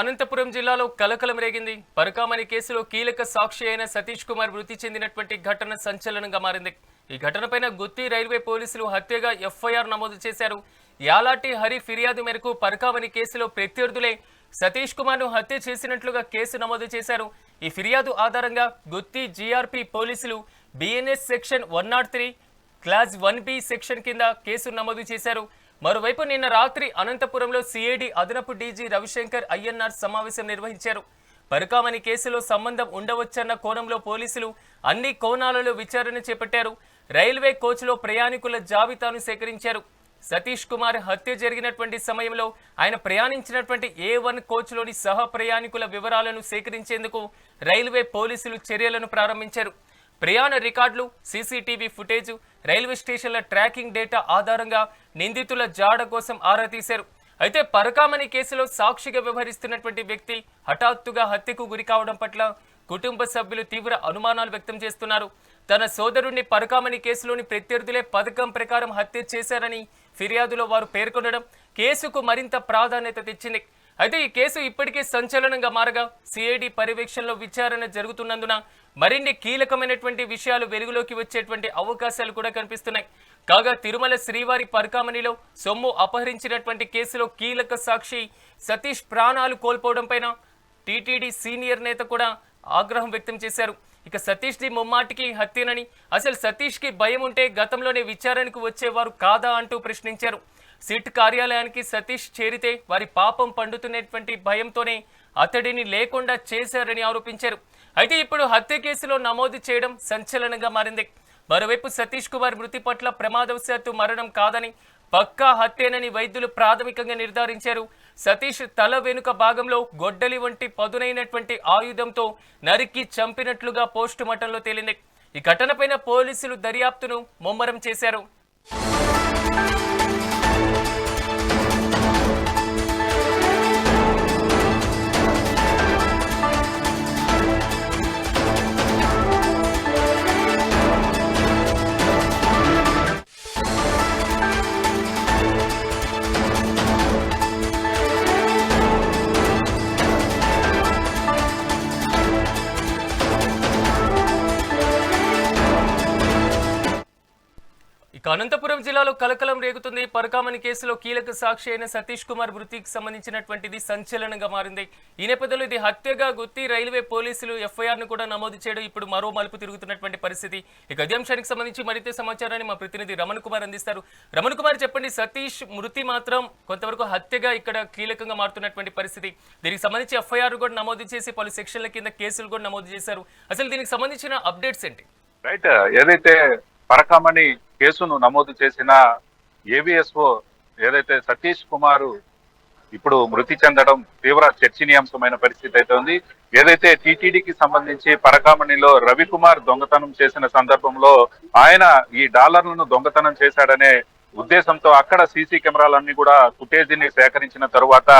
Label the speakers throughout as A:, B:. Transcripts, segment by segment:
A: అనంతపురం జిల్లాలో కలకలం రేగింది. పరకామణి కేసులో కీలక సాక్షి అయిన సతీష్ కుమార్ మృతి చెందినటువంటి ఘటన సంచలనంగా మారింది. ఈ ఘటనపైన గుత్తి రైల్వే పోలీసులు హత్యగా ఎఫ్ఐఆర్ నమోదు చేశారు. యాలాటి హరి ఫిర్యాదు మేరకు పరకామణి కేసులో ప్రత్యర్థులే సతీష్ కుమార్ను హత్య చేసినట్లుగా కేసు నమోదు చేశారు. ఈ ఫిర్యాదు ఆధారంగా గుత్తి జీఆర్పి పోలీసులు BNS section one not three clause one B section కింద కేసు నమోదు చేశారు. మరోవైపు నిన్న రాత్రి అనంతపురంలో సిఐడి అదనపు డీజీ రవిశంకర్ ఐఎన్ఆర్ సమావేశం నిర్వహించారు. పరకామణి కేసులో సంబంధం ఉండవచ్చన్న కోణంలో పోలీసులు అన్ని కోణాలలో విచారణ చేపట్టారు. రైల్వే కోచ్లో ప్రయాణికుల జాబితాను సేకరించారు. సతీష్ కుమార్ హత్య జరిగినటువంటి సమయంలో ఆయన ప్రయాణించినటువంటి ఏ వన్ కోచ్లోని సహ ప్రయాణికుల వివరాలను సేకరించేందుకు రైల్వే పోలీసులు చర్యలను ప్రారంభించారు. ప్రయాణ రికార్డులు సీసీటీవీ ఫుటేజ్ రైల్వే స్టేషన్ల ట్రాకింగ్ డేటా ఆధారంగా నిందితుల జాడ కోసం ఆరా తీశారు. అయితే పరకామణి కేసులో సాక్షిగా వ్యవహరిస్తున్నటువంటి వ్యక్తి హఠాత్తుగా హత్యకు గురి కావడం పట్ల కుటుంబ సభ్యులు తీవ్ర అనుమానాలు వ్యక్తం చేస్తున్నారు. తన సోదరుణ్ణి పరకామణి కేసులోని ప్రత్యర్థులే పథకం ప్రకారం హత్య చేశారని ఫిర్యాదులో వారు పేర్కొనడం కేసుకు మరింత ప్రాధాన్యత తెచ్చింది. అయితే ఈ కేసు ఇప్పటికే సంచలనంగా మారగా సిఐడి పర్యవేక్షణలో విచారణ జరుగుతున్నందున మరిన్ని కీలకమైనటువంటి విషయాలు వెలుగులోకి వచ్చేటువంటి అవకాశాలు కూడా కనిపిస్తున్నాయి. కాగా తిరుమల శ్రీవారి పరకామణిలో సొమ్ము అపహరించినటువంటి కేసులో కీలక సాక్షి సతీష్ ప్రాణాలు కోల్పోవడం పైన టీటీడీ సీనియర్ నేత కూడా ఆగ్రహం వ్యక్తం చేశారు. ఇక సతీష్ ది ముమ్మాటికి హత్యనని అసలు సతీష్కి భయం ఉంటే గతంలోనే విచారణకు వచ్చేవారు కాదా అంటూ ప్రశ్నించారు. సిట్ కార్యాలయానికి సతీష్ చేరితే వారి పాపం పండుతున్నటువంటి భయంతోనే అతడిని లేకుండా చేశారని ఆరోపించారు. అయితే ఇప్పుడు హత్య కేసులో నమోదు చేయడం సంచలనంగా మారింది. మరోవైపు సతీష్ కుమార్ మృతి పట్ల ప్రమాదవశాత్తు మరణం కాదని పక్కా హత్యేనని వైద్యులు ప్రాథమికంగా నిర్ధారించారు. సతీష్ తల వెనుక భాగంలో గొడ్డలి వంటి పదునైనటువంటి ఆయుధంతో నరికి చంపినట్లుగా పోస్టుమార్టంలో తేలింది. ఈ ఘటనపైన పోలీసులు దర్యాప్తును ముమ్మరం చేశారు. జిల్లాలో కలకలం రేగుతుంది. పరకామణి కేసులో కీలక సాక్షి అయిన సతీష్ కుమార్ మృతికి సంబంధించినటువంటిది సంచలనంగా మారింది. ఈ నేపథ్యంలో ఇది హత్యగా గుత్తి రైల్వే పోలీసులు ఎఫ్ఐఆర్ను కూడా నమోదు చేయడం ఇప్పుడు మరో మలుపు తిరుగుతున్నటువంటి పరిస్థితి. ఈ గద్యాంశానికి సంబంధించి మరింత సమాచారాన్ని మా ప్రతినిధి రమణ్ కుమార్ అందిస్తారు. రమణ్ కుమార్ చెప్పండి సతీష్ మృతి మాత్రం కొంతవరకు హత్యగా ఇక్కడ కీలకంగా మారుతున్నటువంటి పరిస్థితి. దీనికి సంబంధించి ఎఫ్ఐఆర్ కూడా నమోదు చేసి పలు సెక్షన్ల కింద కేసులు కూడా నమోదు చేశారు. అసలు దీనికి సంబంధించిన అప్డేట్స్ ఏంటి?
B: రైట్ ఏదైతే పరకామణి కేసును నమోదు చేసిన ఏవిఎస్ఓ ఏదైతే సతీష్ కుమార్ ఇప్పుడు మృతి చెందడం తీవ్ర చర్చనీయాంశమైన పరిస్థితి అయితే ఉంది. ఏదైతే టీటీడీకి సంబంధించి పరకామణిలో రవికుమార్ దొంగతనం చేసిన సందర్భంలో ఆయన ఈ డాలర్లను దొంగతనం చేశాడనే ఉద్దేశంతో అక్కడ సీసీ కెమెరాలన్నీ కూడా ఫుటేజీని సేకరించిన తరువాత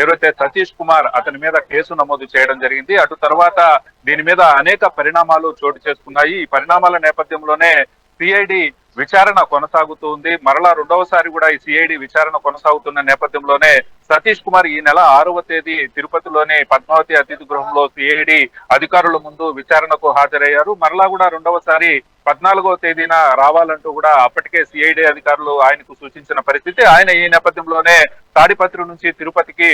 B: ఎవరైతే సతీష్ కుమార్ అతని మీద కేసు నమోదు చేయడం జరిగింది. అటు తర్వాత దీని మీద అనేక పరిణామాలు చోటు చేసుకున్నాయి. ఈ పరిణామాల నేపథ్యంలోనే సిఐడి విచారణ కొనసాగుతుంది. మరలా రెండవసారి కూడా ఈ సిఐడి విచారణ కొనసాగుతున్న నేపథ్యంలోనే సతీష్ కుమార్ ఈ నెల ఆరవ తేదీ తిరుపతిలోని పద్మావతి అతిథి గృహంలో సిఐడి అధికారుల ముందు విచారణకు హాజరయ్యారు. మరలా కూడా రెండవసారి పద్నాలుగవ తేదీన రావాలంటూ కూడా అప్పటికే సిఐడి అధికారులు ఆయనకు సూచించిన పరిస్థితి. ఆయన ఈ నేపథ్యంలోనే తాడిపత్రి నుంచి తిరుపతికి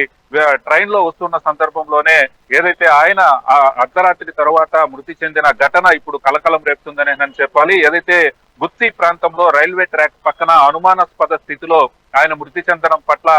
B: ట్రైన్లో వస్తున్న సందర్భంలోనే ఏదైతే ఆయన ఆ అర్ధరాత్రి తర్వాత మృతి చెందిన ఘటన ఇప్పుడు కలకలం రేపుతుందని నేను చెప్పాలి. ఏదైతే గుత్తి ప్రాంతంలో రైల్వే ట్రాక్ పక్కన అనుమానాస్పద స్థితిలో ఆయన మృతి చెందడం పట్ల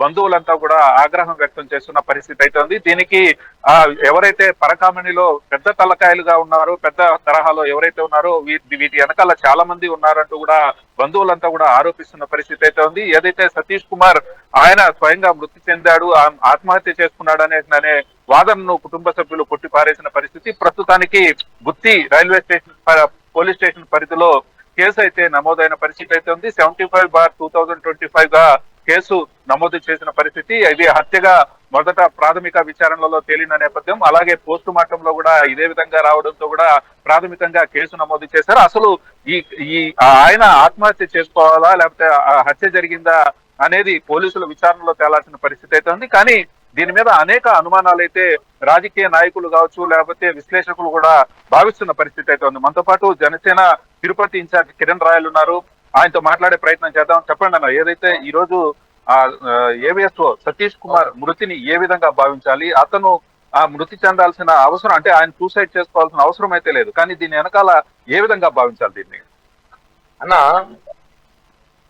B: బంధువులంతా కూడా ఆగ్రహం వ్యక్తం చేస్తున్న పరిస్థితి అయితే ఉంది దీనికి ఆ ఎవరైతే పరకామణిలో పెద్ద తలకాయలుగా ఉన్నారో పెద్ద తరహాలో ఎవరైతే ఉన్నారో వీటి వీటి వెనకాల చాలా మంది ఉన్నారంటూ కూడా బంధువులంతా కూడా ఆరోపిస్తున్న పరిస్థితి అయితే ఉంది ఏదైతే సతీష్ కుమార్ ఆయన స్వయంగా మృతి చెందాడు ఆ- ఆత్మహత్య చేసుకున్నాడు అనే వాదనను కుటుంబ సభ్యులు కొట్టిపారేసిన పరిస్థితి. ప్రస్తుతానికి గుత్తి రైల్వే స్టేషన్ ప- పోలీస్ స్టేషన్ పరిధిలో కేసు అయితే నమోదైన పరిస్థితి అయితే ఉంది seventy five bar two thousand twenty ఫైవ్గా కేసు నమోదు చేసిన పరిస్థితి ఇది హత్యగా మొదట ప్రాథమిక విచారణలో తేలిన నేపథ్యం అలాగే పోస్ట్ మార్టం లో కూడా ఇదే విధంగా రావడంతో కూడా ప్రాథమికంగా కేసు నమోదు చేశారు. అసలు ఈ ఈ ఆయన ఆత్మహత్య చేసుకోవాలా లేకపోతే హత్య జరిగిందా అనేది పోలీసుల విచారణలో తేలాల్సిన పరిస్థితి అయితే ఉంది. కానీ దీని మీద అనేక అనుమానాలు అయితే రాజకీయ నాయకులు కావచ్చు లేకపోతే విశ్లేషకులు కూడా భావిస్తున్న పరిస్థితి అయితే ఉంది. మనతో పాటు జనసేన తిరుపతి ఇన్ఛార్జ్ కిరణ్ రాయల్ ఉన్నారు. ఆయనతో మాట్లాడే ప్రయత్నం చేద్దాం. చెప్పండి అన్న ఏదైతే ఈ రోజు ఏవిఎస్ఓ సతీష్ కుమార్ మృతిని ఏ విధంగా భావించాలి అతను ఆ మృతి చెందాల్సిన అవసరం అంటే ఆయన సూసైడ్ చేసుకోవాల్సిన అవసరం అయితే లేదు కానీ దీని వెనకాల ఏ విధంగా భావించాలి దీన్ని?
C: అన్న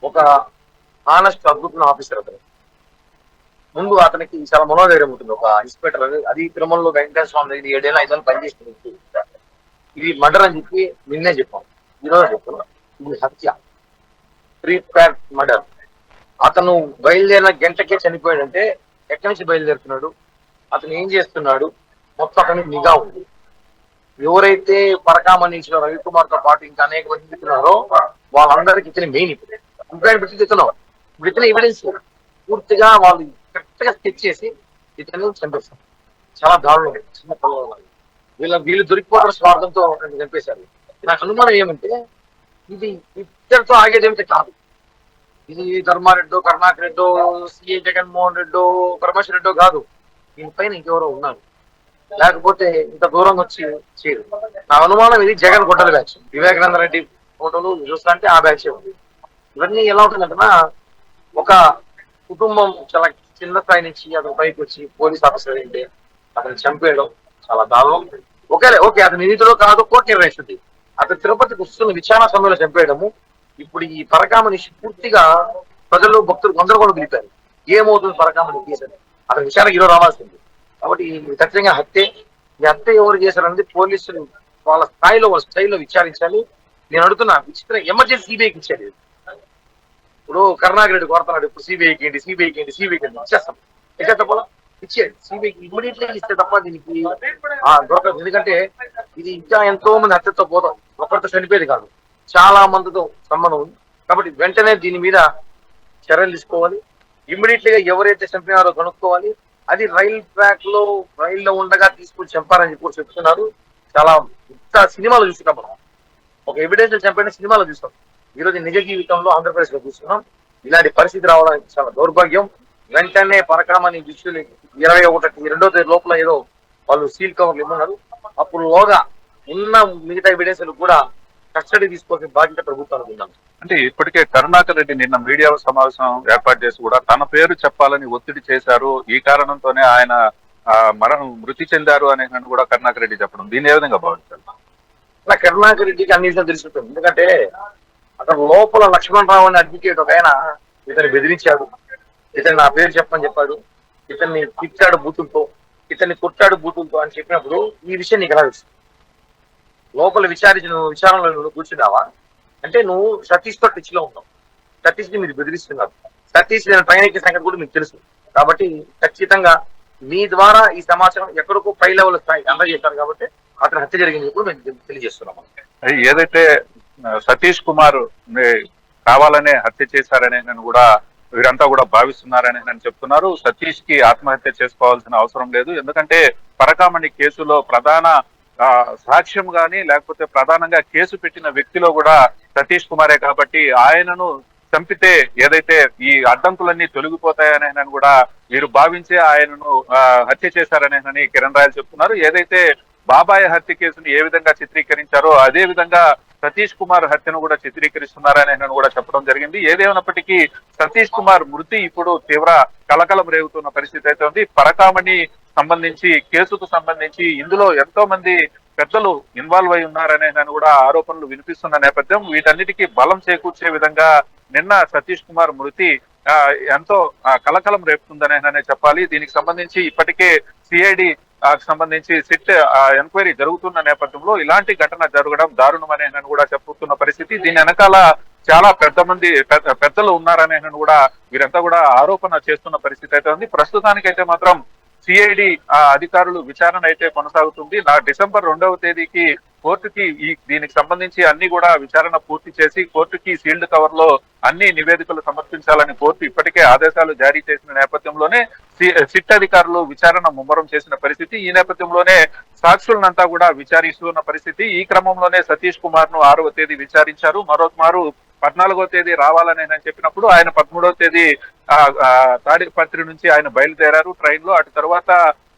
C: ఒక ఆనెస్ట్ అద్భుతమైన ఆఫీసర్ అతను. ముందు అతనికి చాలా మనోధైర్యం ఉంటుంది. ఒక ఇన్స్పెక్టర్ అది తిరుమలలో వెంకటేశ్వర స్వామి దగ్గర ఏడేళ్ళ పనిచేసిన వ్యక్తి. ఇది మర్డర్ అని చెప్పి నిన్నే చెప్పాం. ఈ రోజు చెప్తున్నా ఇది హత్య. ప్రీ ప్లాన్ మర్డర్ అతను బయలుదేరిన గంటకే చనిపోయాడంటే ఎక్కడి నుంచి బయలుదేరుతున్నాడు? అతను ఏం చేస్తున్నాడు? మొత్తం అతనికి నిఘా ఉంది. ఎవరైతే పరకామణి ఇచ్చిన రవికుమార్తో పాటు ఇంకా అనేక మంది ఇస్తున్నారో వాళ్ళందరికి ఇతని మెయిన్ ఇప్పుడు. ఇంకా పెట్టి ఇతను ఇప్పుడు ఇతని ఎవిడెన్స్ పూర్తిగా వాళ్ళు కరెక్ట్గా స్కెచ్ చేసి ఇతను చంపేస్తారు చాలా దారుణం. చిన్న పిల్లలు వీళ్ళ వీళ్ళు దొరికిపోతున్న స్వార్థంతో చంపేశారు. నాకు అనుమానం ఏమంటే ఇది ఇద్దరితో ఆగేదేమిటి కాదు. ఇది ధర్మారెడ్డో కరుణాకర్ రెడ్డో సిఏ జగన్మోహన్ రెడ్డో పరమేశ్వర రెడ్డో కాదు. దీనిపైన ఇంకెవరో ఉన్నారు. లేకపోతే ఇంత దూరం వచ్చి చేయరు. నా అనుమానం ఇది జగన్ గుడ్డల బ్యాచ్. వివేకానంద రెడ్డి ఫోటోలు చూస్తా అంటే ఆ బ్యాచ్ ఉంది. ఇవన్నీ ఎలా ఉంటుందంటే ఒక కుటుంబం చాలా చిన్న స్థాయి నుంచి అతను పైకి వచ్చి పోలీస్ ఆఫీసర్ ఏంటి అతను చంపేయడం చాలా దారుణం. ఓకే ఓకే అతని నిధిలో కాదు కోర్టు నిర్ణయిస్తుంది. అతను తిరుపతికి వస్తున్న విచారణ సమయంలో చంపేయడము. ఇప్పుడు ఈ పరకామనిషి పూర్తిగా ప్రజలు భక్తులు గందరగోళం దిగుతారు ఏమవుతుంది పరకామని కేసు అతను అతని విచారణ ఈరోజు రావాల్సింది. కాబట్టి ఖచ్చితంగా హత్య. ఈ హత్య ఎవరు చేశారనేది పోలీసులు వాళ్ళ స్థాయిలో వాళ్ళ స్థాయిలో విచారించాలి. నేను అడుగుతున్నా విచిత్ర ఎమర్జెన్సీ సిబిఐకి ఇచ్చాడు ఇప్పుడు కరుణాకర్ రెడ్డి కోరుతున్నాడు ఇప్పుడు సిబిఐకి ఏంటి సిబిఐకి ఏంటి సిబిఐకి ఏంటి? ఇచ్చేస్తాం ఇచ్చేస్తా పోలా ఇచ్చేయండి సిబిఐకి ఇమీడియట్లీ ఇస్తే తప్ప దీనికి ఆ, దొరకదు. ఎందుకంటే ఇది ఇంకా ఎంతో మంది హత్యతో పోతాం ఒకరితో చనిపోయేది కాదు. చాలా మందితో సంబంధం ఉంది. కాబట్టి వెంటనే దీని మీద చర్యలు తీసుకోవాలి. ఇమ్మీడియట్లీగా ఎవరైతే చంపినారో కనుక్కోవాలి. అది రైల్ ట్రాక్లో రైల్లో ఉండగా తీసుకుని చంపారని చెప్పి కూడా చెప్తున్నారు. చాలా ఇంత సినిమాలు చూస్తున్నాం మనం. ఒక ఎవిడెన్స్ చంపిన సినిమాలో చూస్తాం. ఈరోజు నిజ జీవితంలో ఆంధ్రప్రదేశ్లో చూస్తున్నాం. ఇలాంటి పరిస్థితి రావడానికి చాలా దౌర్భాగ్యం. వెంటనే పరకామని విషయులు ఇరవై ఒకటి రెండో తేదీ లోపల ఏదో వాళ్ళు సీల్ కవర్లు ఇమ్మన్నారు. అప్పుడు లోగా ఉన్న మిగతా ఎవిడెన్స్ కూడా కస్టడీ తీసుకోవాల్సిన బాధ్యత ప్రభుత్వానికి ఉందాం
B: అంటే ఇప్పటికే కరుణాకర్ రెడ్డి నిన్న మీడియా సమావేశం ఏర్పాటు చేసి కూడా తన పేరు చెప్పాలని ఒత్తిడి చేశారు. ఈ కారణంతోనే ఆయన ఆ, మరణం మృతి చెందారు అనే కూడా కరుణాకర్ రెడ్డి చెప్పడం. దీన్ని ఏ విధంగా భావించాలి
C: నా కరుణాకర్ రెడ్డికి అన్ని విషయాలు తెలిసిపోతుంది. ఎందుకంటే అతను లోపల లక్ష్మణ్ రావు అనే అడ్వకేట్ ఒక ఆయన ఇతన్ని బెదిరించాడు. ఇతను నా పేరు చెప్పని చెప్పాడు. ఇతన్ని తిట్టాడు బూతులతో ఇతన్ని కొట్టాడు బూతులతో అని చెప్పినప్పుడు ఈ విషయం నీకు ఎలా తెలుసు? లోపల విచారించిన విచారణలో నువ్వు కూర్చున్నావా? అంటే నువ్వు సతీష్తో టచ్లో ఉన్నావు. సతీష్ని మీరు బెదిరిస్తున్నారు. సతీష్ నేను ట్రైన్ సంగతి కూడా మీకు తెలుసు. కాబట్టి ఖచ్చితంగా మీ ద్వారా ఈ సమాచారం ఎక్కడికో పై లెవెల్ స్థాయి అందజేశారు కాబట్టి అతను హత్య జరిగింది కూడా మేము తెలియజేస్తున్నాం
B: అది ఏదైతే సతీష్ కుమార్ కావాలనే హత్య చేశారనే నేను కూడా వీరంతా కూడా భావిస్తున్నారని నేను చెప్తున్నారు. సతీష్కి ఆత్మహత్య చేసుకోవాల్సిన అవసరం లేదు. ఎందుకంటే పరకామణి కేసులో ప్రధాన ఆ, సాక్ష్యం గాని లేకపోతే ప్రధానంగా కేసు పెట్టిన వ్యక్తిలో కూడా సతీష్ కుమారే కాబట్టి ఆయనను చంపితే ఏదైతే ఈ అడ్డంకులన్నీ తొలగిపోతాయని కూడా వీరు భావించే ఆయనను ఆ, హత్య చేశారనేనని కిరణ్ రాయలు చెప్తున్నారు. ఏదైతే బాబాయ్ హత్య కేసును ఏ విధంగా చిత్రీకరించారో అదే విధంగా సతీష్ కుమార్ హత్యను కూడా చిత్రీకరిస్తున్నారని ఆయన కూడా చెప్పడం జరిగింది. ఏదేమైనప్పటికీ సతీష్ కుమార్ మృతి ఇప్పుడు తీవ్ర కలకలం రేగుతున్న పరిస్థితి అయితే ఉంది. పరకామణి సంబంధించి కేసుకు సంబంధించి ఇందులో ఎంతో మంది పెద్దలు ఇన్వాల్వ్ అయి ఉన్నారనే ఆయన కూడా ఆరోపణలు వినిపిస్తున్న నేపథ్యం. వీటన్నిటికీ బలం చేకూర్చే విధంగా నిన్న సతీష్ కుమార్ మృతి ఎంతో కలకలం రేపుతుందనే చెప్పాలి. దీనికి సంబంధించి ఇప్పటికే సిఐడి సంబంధించి సిట్ ఎంక్వైరీ జరుగుతున్న నేపథ్యంలో ఇలాంటి ఘటన జరగడం దారుణమనే కూడా చెప్పుతున్న పరిస్థితి. దీని వెనకాల చాలా పెద్ద మంది పెద్ద- పెద్దలు ఉన్నారనే కూడా వీరంతా కూడా ఆరోపణ చేస్తున్న పరిస్థితి అయితే ఉంది. ప్రస్తుతానికైతే మాత్రం సిఐడి అధికారులు విచారణ అయితే కొనసాగుతుంది. నా డిసెంబర్ రెండవ తేదీకి కోర్టుకి ఈ దీనికి సంబంధించి అన్ని కూడా విచారణ పూర్తి చేసి కోర్టుకి సీల్డ్ కవర్లో అన్ని నివేదికలు సమర్పించాలని కోర్టు ఇప్పటికే ఆదేశాలు జారీ చేసిన నేపథ్యంలోనే సి- సిట్ అధికారులు విచారణ ముమ్మరం చేసిన పరిస్థితి. ఈ నేపథ్యంలోనే సాక్షులనంతా కూడా విచారిస్తున్న పరిస్థితి. ఈ క్రమంలోనే సతీష్ కుమార్ను ఆరవ తేదీ విచారించారు. మరో మారు పద్నాలుగో తేదీ రావాలని ఆయన చెప్పినప్పుడు ఆయన పదమూడవ తేదీ ఆ, తాడిపత్రి నుంచి ఆయన బయలుదేరారు ట్రైన్లో అటు తర్వాత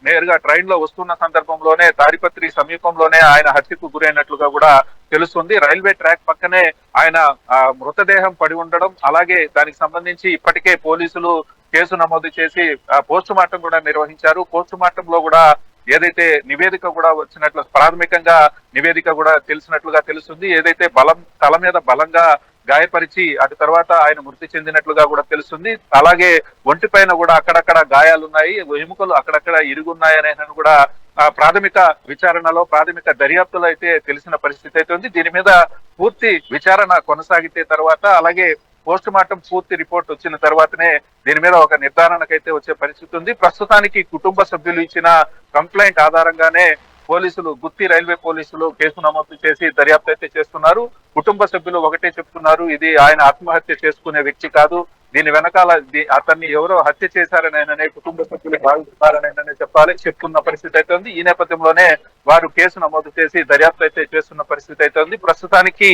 B: నేరుగా ట్రైన్లో వస్తున్న సందర్భంలోనే తాడిపత్రి సమీపంలోనే ఆయన హత్యకు గురైనట్లుగా కూడా తెలుస్తుంది. రైల్వే ట్రాక్ పక్కనే ఆయన ఆ, మృతదేహం పడి ఉండడం అలాగే దానికి సంబంధించి ఇప్పటికే పోలీసులు కేసు నమోదు చేసి పోస్ట్ మార్టం కూడా నిర్వహించారు. పోస్ట్ మార్టం లో కూడా ఏదైతే నివేదిక కూడా వచ్చినట్లు ప్రాథమికంగా నివేదిక కూడా తెలిసినట్లుగా తెలుస్తుంది. ఏదైతే బలం తల మీద బలంగా గాయపరిచి అటు తర్వాత ఆయన మృతి చెందినట్లుగా కూడా తెలుస్తుంది. అలాగే ఒంటి పైన కూడా అక్కడక్కడ గాయాలున్నాయి. ఎముకలు అక్కడక్కడ ఇరుగున్నాయనే కూడా ఆ, ప్రాథమిక విచారణలో ప్రాథమిక దర్యాప్తులో అయితే తెలిసిన పరిస్థితి అయితే ఉంది. దీని మీద పూర్తి విచారణ కొనసాగితే తర్వాత అలాగే పోస్ట్ మార్టం పూర్తి రిపోర్ట్ వచ్చిన తర్వాతనే దీని మీద ఒక నిర్ధారణకైతే వచ్చే పరిస్థితి ఉంది. ప్రస్తుతానికి కుటుంబ సభ్యులు ఇచ్చిన కంప్లైంట్ ఆధారంగానే పోలీసులు గుత్తి రైల్వే పోలీసులు కేసు నమోదు చేసి దర్యాప్తు అయితే చేస్తున్నారు. కుటుంబ సభ్యులు ఒకటే చెప్తున్నారు ఇది ఆయన ఆత్మహత్య చేసుకునే వ్యక్తి కాదు. దీని వెనకాల అతన్ని ఎవరో హత్య చేశారనైనా కుటుంబ సభ్యులు భావిస్తున్నారనైనా చెప్పాలి. చెప్తున్న పరిస్థితి అయితే ఉంది. ఈ నేపథ్యంలోనే వారు కేసు నమోదు చేసి దర్యాప్తు అయితే చేస్తున్న పరిస్థితి అయితే ఉంది. ప్రస్తుతానికి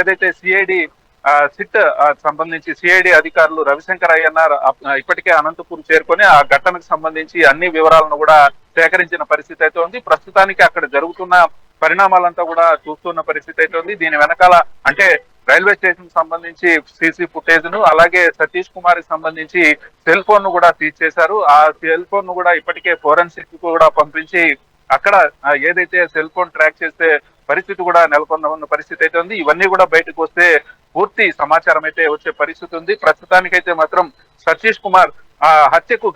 B: ఏదైతే సిఐడి సిట్ సంబంధించి సిఐడి అధికారులు రవిశంకర్ అయ్యన్న ఇప్పటికే అనంతపూర్ చేరుకొని ఆ ఘటనకు సంబంధించి అన్ని వివరాలను కూడా సేకరించిన పరిస్థితి అయితే ఉంది. ప్రస్తుతానికి అక్కడ జరుగుతున్న పరిణామాలంతా కూడా చూస్తున్న పరిస్థితి అయితే ఉంది. దీని వెనకాల అంటే రైల్వే స్టేషన్ సంబంధించి సీసీ ఫుటేజ్ను అలాగే సతీష్ కుమార్కి సంబంధించి సెల్ ఫోన్ను కూడా సీజ్ చేశారు. ఆ సెల్ ఫోన్ను కూడా ఇప్పటికే ఫోరెన్సిక్కు కూడా పంపించి అక్కడ ఏదైతే సెల్ ఫోన్ ట్రాక్ చేస్తే పరిస్థితి కూడా నెలకొన్న ఉన్న పరిస్థితి అయితే ఉంది. ఇవన్నీ కూడా బయటకు వస్తే పూర్తి సమాచారం అయితే వచ్చే పరిస్థితి ఉంది. ప్రస్తుతానికైతే మాత్రం సతీష్ కుమార్ ఆ హత్యకు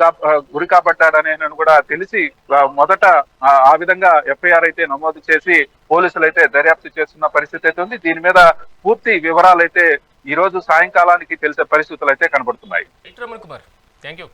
B: గురి కాబడ్డాడనే కూడా తెలిసి మొదట ఆ, విధంగా ఎఫ్ఐఆర్ అయితే నమోదు చేసి పోలీసులు అయితే దర్యాప్తు చేస్తున్న పరిస్థితి అయితే ఉంది. దీని మీద పూర్తి వివరాలు అయితే ఈ రోజు సాయంకాలానికి తెలిసే పరిస్థితులు అయితే కనబడుతున్నాయి.
A: Kumar thank you